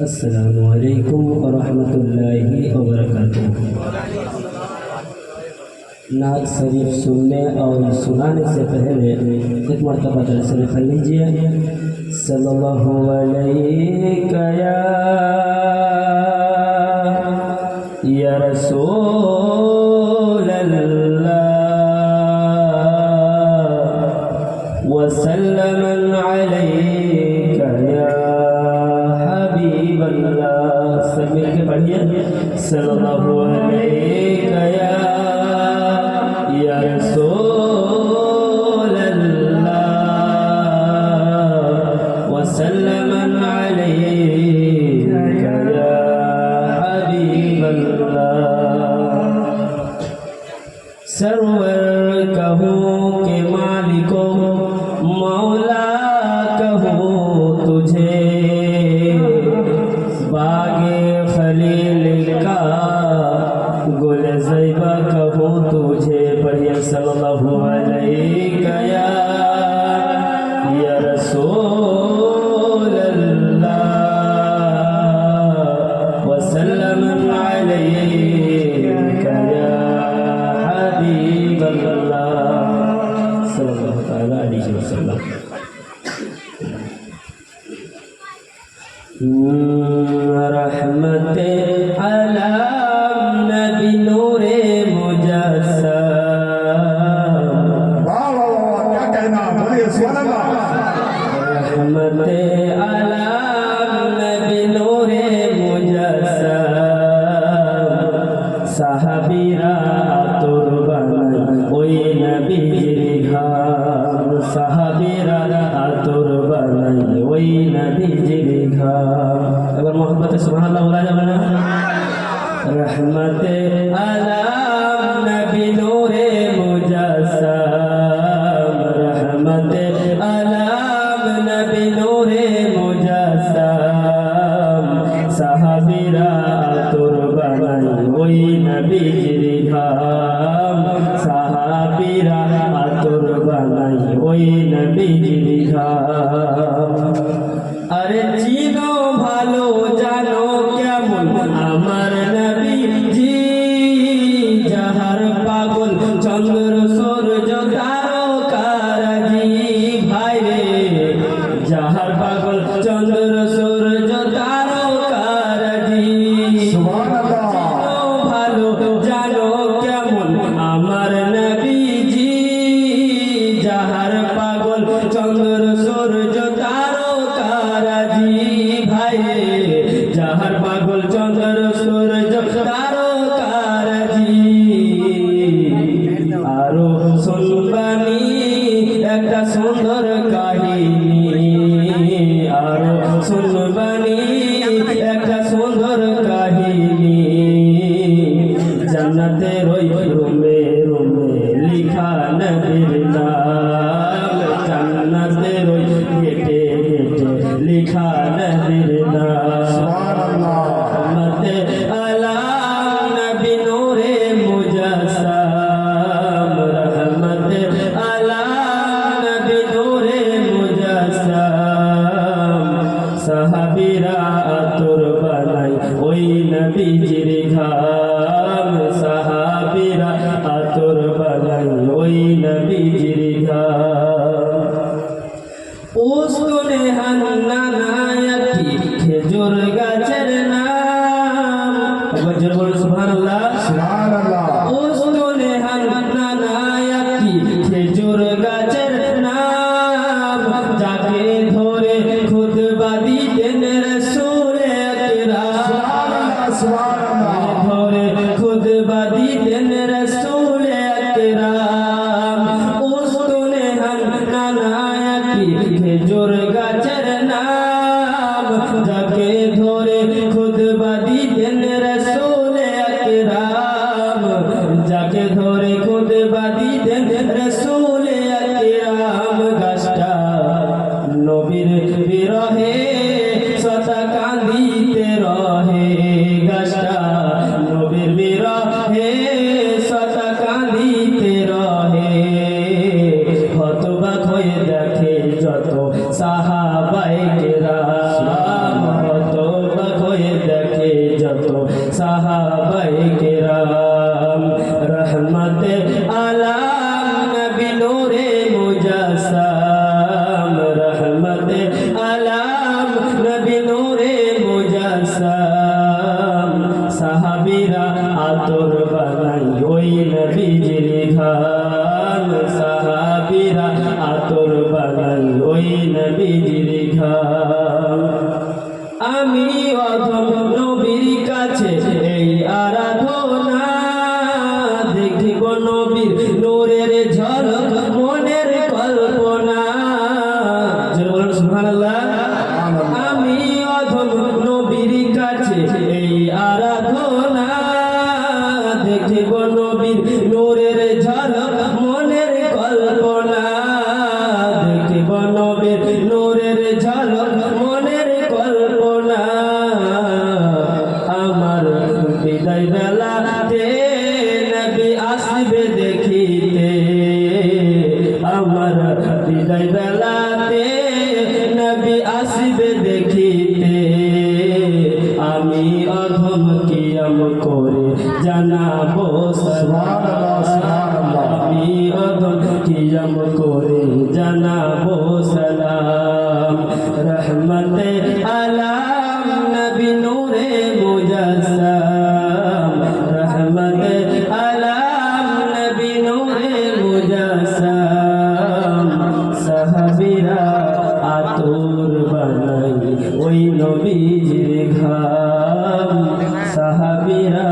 السلام عليكم ورحمة الله وبركاته नात शरीफ सुनने और सुनाने से पहले एक मरतबा दिल से लिख लीजिए सल्लल्लाहु अलैहि या या रसूल अल्लाह वसल्लम अलैका या हबीब अल्लाह सब मिलके पढ़िए सल्लल्लाहु अलैका या या रसूल अल्लाह वसल्लम अलैका या हबीब अल्लाह सरवर कहो के मालिको मौला সাহাবীরা তোর বানাই ওই নবীর ঘাম। সাহাবীরা তোর বানাই ওই নবীর ঘাম। এবার মোহাম্মদ সুবহানাল্লাহ বলা যাবে না? রহমতে সাহাবীরা আতর বানাই ওই নবীর ঘাম। আরে চিনো চন্দ্র সুর তারকারাজি আরও শুনবানি একটা সুন্দর কাহিনী। আরও শুনবানি নবীজির ঘাম উস্তুনে হান্নানায়াতি খেজুর গাছের নাম। একবার জোরে বলুন সুবহানাল্লাহ। সুবহান আল্লাহ উস্তুনে হান্নানায়াতি খেজুর গাছের নাম। যাকে ধরে খুতবা দিতেন রাসূল আকরাম সুবহান আল্লাহ ধরে খুতবা দিতেন আতর বাগান ওই নবী আমি অধম নবীর কাছে এই আরাধনা দেখিব নবীর নূরের ঝলক, মনের কল্পনা। আমি অধম নবীর কাছে এই আরাধনা দেখিব নবীর মেলাতে নবী আসবে দেখিতে। আমার বিদায় বেলাতে নবী আসবে দেখিতে। আমি অধম কিয়ম করে জানাব সবার ওই নবীজির ঘাম। সাহাবিরা